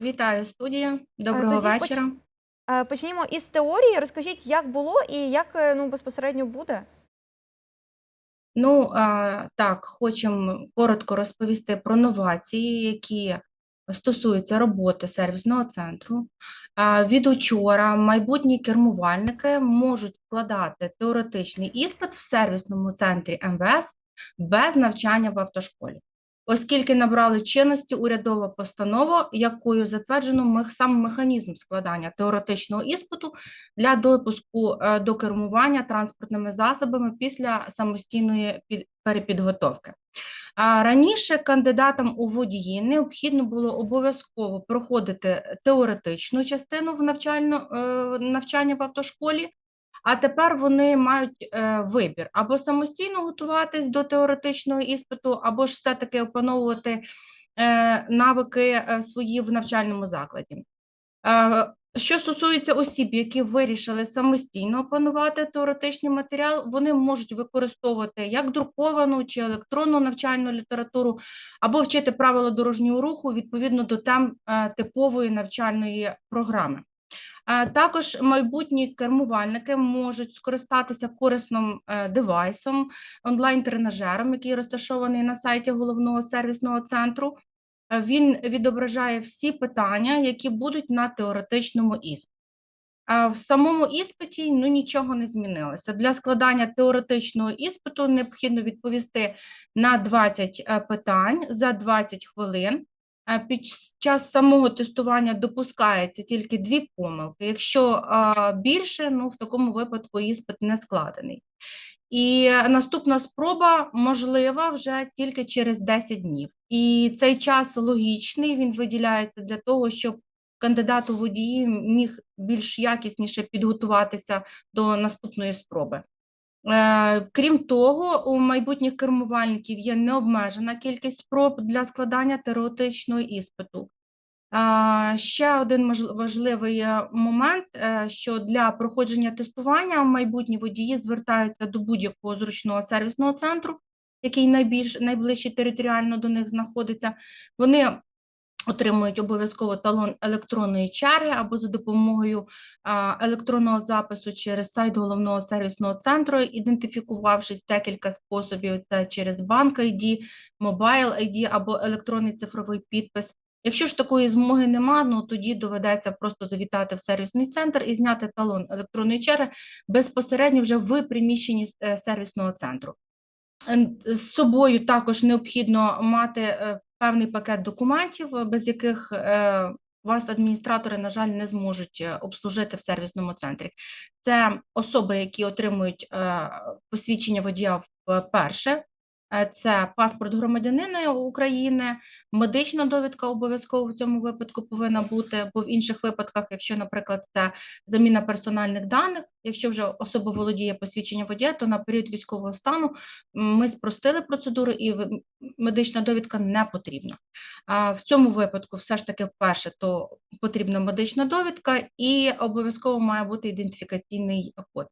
Вітаю студія. Е, Доброго тоді поч вечора. е, почнімо із теорії. Розкажіть, як було і як, е, ну, безпосередньо буде? Ну, а, так, хочемо коротко розповісти про новації, які стосуються роботи сервісного центру. А, Від учора майбутні кермувальники можуть складати теоретичний іспит в сервісному центрі МВС без навчання в автошколі, оскільки набрали чинності урядова постанова, якою затверджено сам механізм складання теоретичного іспиту для допуску е, до кермування транспортними засобами після самостійної під- перепідготовки. Раніше кандидатам у водії необхідно було обов'язково проходити теоретичну частину в е, навчання в автошколі, а тепер вони мають е, вибір або самостійно готуватись до теоретичного іспиту, або ж все-таки опановувати е, навики е, свої в навчальному закладі. Що стосується осіб, які вирішили самостійно опанувати теоретичний матеріал, вони можуть використовувати як друковану чи електронну навчальну літературу, або вчити правила дорожнього руху відповідно до тем типової навчальної програми. А Також майбутні кермувальники можуть скористатися корисним е, девайсом, онлайн-тренажером, який розташований на сайті головного сервісного центру. Е, Він відображає всі питання, які будуть на теоретичному іспиті. В самому іспиті ну, нічого не змінилося. Для складання теоретичного іспиту необхідно відповісти на 20 е, питань за 20 хвилин. Е, Під час самого тестування допускається тільки дві помилки. Якщо е, більше, ну в такому випадку іспит не складений. І наступна спроба можлива вже тільки через 10 днів. І цей час логічний, він виділяється для того, щоб кандидат у водії міг більш якісніше підготуватися до наступної спроби. Е, Крім того, у майбутніх кермувальників є необмежена кількість спроб для складання теоретичного іспиту. Ще один важливий е, момент, е, що для проходження тестування майбутні водії звертаються до будь-якого зручного сервісного центру, який найбільш найближче територіально до них знаходиться. Вони отримують обов'язково талон електронної черги або за допомогою електронного запису через сайт головного сервісного центру, ідентифікувавшись декілька способів: це через банк ID, Mobile ID або електронний цифровий підпис. Якщо ж такої змоги нема, ну тоді доведеться просто завітати в сервісний центр і зняти талон електронної черги безпосередньо вже в приміщенні е, сервісного центру. Ем, З собою також необхідно мати е, певний пакет документів, е, без яких е, вас адміністратори, на жаль, не зможуть е, обслужити в сервісному центрі. Це особи, які отримують посвідчення водія вперше. Е, Це паспорт громадянина України, медична довідка обов'язково в цьому випадку повинна бути, бо в інших випадках, якщо, наприклад, це заміна персональних даних, якщо вже особа володіє посвідченням водія, то на період військового стану ми спростили процедуру і медична довідка не потрібна. А в цьому випадку все ж таки вперше то потрібна медична довідка і обов'язково має бути ідентифікаційний код.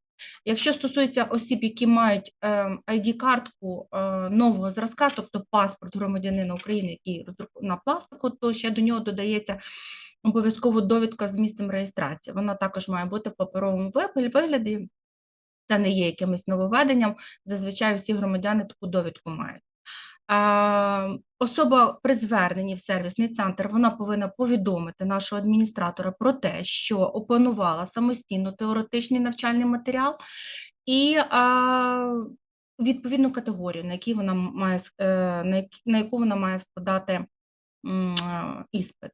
Якщо стосується осіб, які мають ем, ID-картку е, нового зразка, тобто паспорт громадянина України, який на пластику, то ще до нього додається обов'язково довідка з місцем реєстрації. Вона також має бути в паперовому вигляді-. Це не є якимось нововведенням. Зазвичай всі громадяни таку довідку мають. Особа при зверненні в сервісний центр вона повинна повідомити нашого адміністратора про те, що опанувала самостійно теоретичний навчальний матеріал і відповідну категорію, на якій вона має е, на яку вона має складати іспит.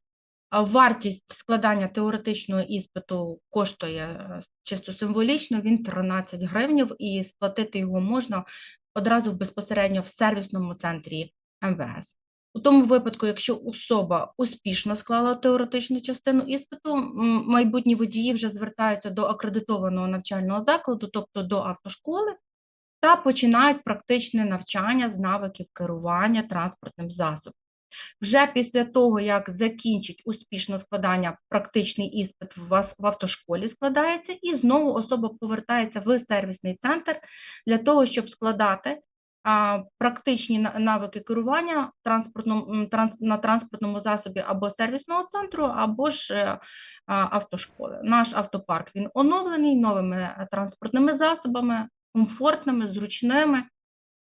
Вартість складання теоретичного іспиту коштує е, чисто символічно, він 13 гривнів, і сплатити його можна одразу безпосередньо в сервісному центрі МВС. У тому випадку, якщо особа успішно склала теоретичну частину іспиту, майбутні водії вже звертаються до акредитованого навчального закладу, тобто до автошколи, та починають практичне навчання з навиків керування транспортним засобом. Вже після того, як закінчить успішно складання, практичний іспит в вас в автошколі складається, і знову особа повертається в сервісний центр для того, щоб складати практичні навики керування транспортном, транс, на транспортному засобі або сервісного центру, або ж е, автошколи. Наш автопарк він оновлений новими е, транспортними засобами, комфортними, зручними.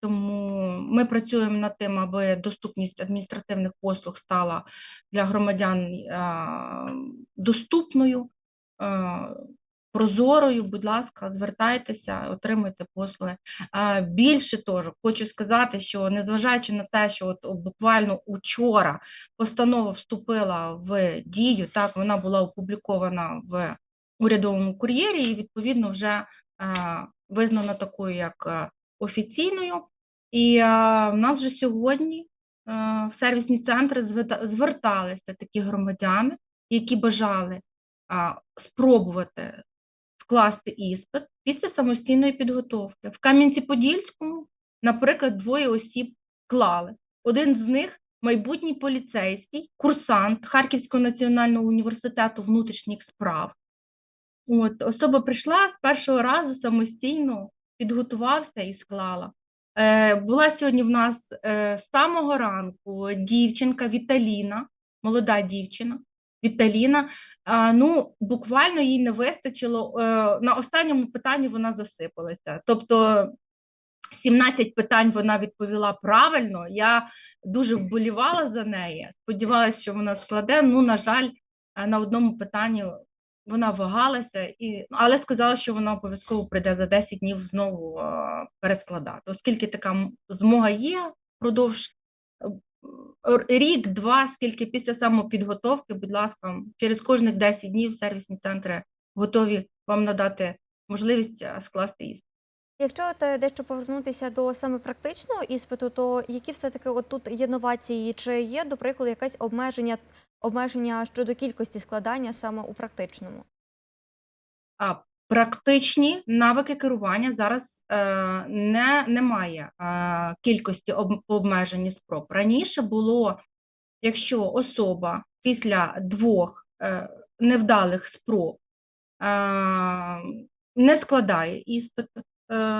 Тому ми працюємо над тим, аби доступність адміністративних послуг стала для громадян доступною, прозорою. Будь ласка, звертайтеся, отримуйте послуги. Більше того, хочу сказати, що незважаючи на те, що от буквально учора постанова вступила в дію, так вона була опублікована в урядовому кур'єрі і відповідно вже визнана такою як офіційною. І а, в нас вже сьогодні а, в сервісні центри зверталися такі громадяни, які бажали а, спробувати скласти іспит після самостійної підготовки. В Кам'янці-Подільському, наприклад, двоє осіб клали. Один з них майбутній поліцейський, курсант Харківського національного університету внутрішніх справ. От, особа прийшла з першого разу самостійно, підготувався і склала. Е, була сьогодні в нас е, з самого ранку дівчинка Віталіна, молода дівчина Віталіна. Ну, буквально їй не вистачило. Е, на останньому питанні вона засипалася. Тобто 17 питань вона відповіла правильно. Я дуже вболівала за неї. Сподівалася, що вона складе. Ну, на жаль, на одному питанні вона вагалася, і, але сказала, що вона обов'язково прийде за 10 днів знову е, перескладати. Оскільки така змога є впродовж е, рік-два, скільки після самопідготовки, будь ласка, через кожних 10 днів сервісні центри готові вам надати можливість е, скласти іспит. Якщо от дещо повернутися до саме практичного іспиту, то які все-таки от тут є новації? Чи є, до прикладу, якесь обмеження, обмеження щодо кількості складання саме у практичному? А практичні навики керування зараз е, не, немає е, кількості об, обмежень спроб. Раніше було, якщо особа після двох е, невдалих спроб е, не складає іспит е,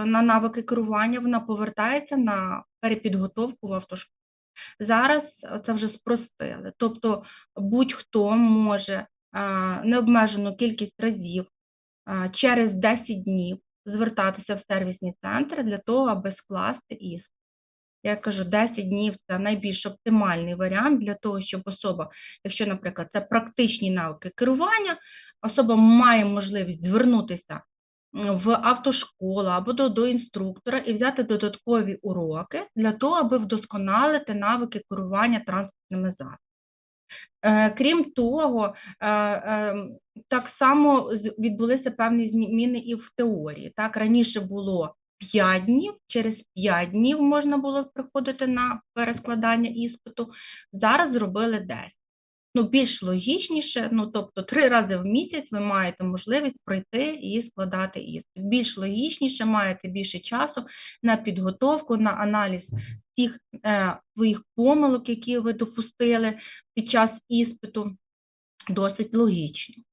на навики керування, вона повертається на перепідготовку в автошколу. Зараз це вже спростили. Тобто будь-хто може е, необмежену кількість разів через 10 днів звертатися в сервісні центри для того, аби скласти іспит. Я кажу, 10 днів це найбільш оптимальний варіант для того, щоб особа, якщо, наприклад, це практичні навики керування, особа має можливість звернутися в автошколу або до, до інструктора і взяти додаткові уроки для того, аби вдосконалити навики керування транспортними засобами. Е, Крім того, е, е, так само відбулися певні зміни і в теорії. Так, раніше було 5 днів, через 5 днів можна було приходити на перескладання іспиту. Зараз зробили 10. Ну, більш логічніше, ну тобто три рази в місяць ви маєте можливість пройти і складати іспит. Більш логічніше, маєте більше часу на підготовку, на аналіз тих е, своїх помилок, які ви допустили під час іспиту, досить логічно.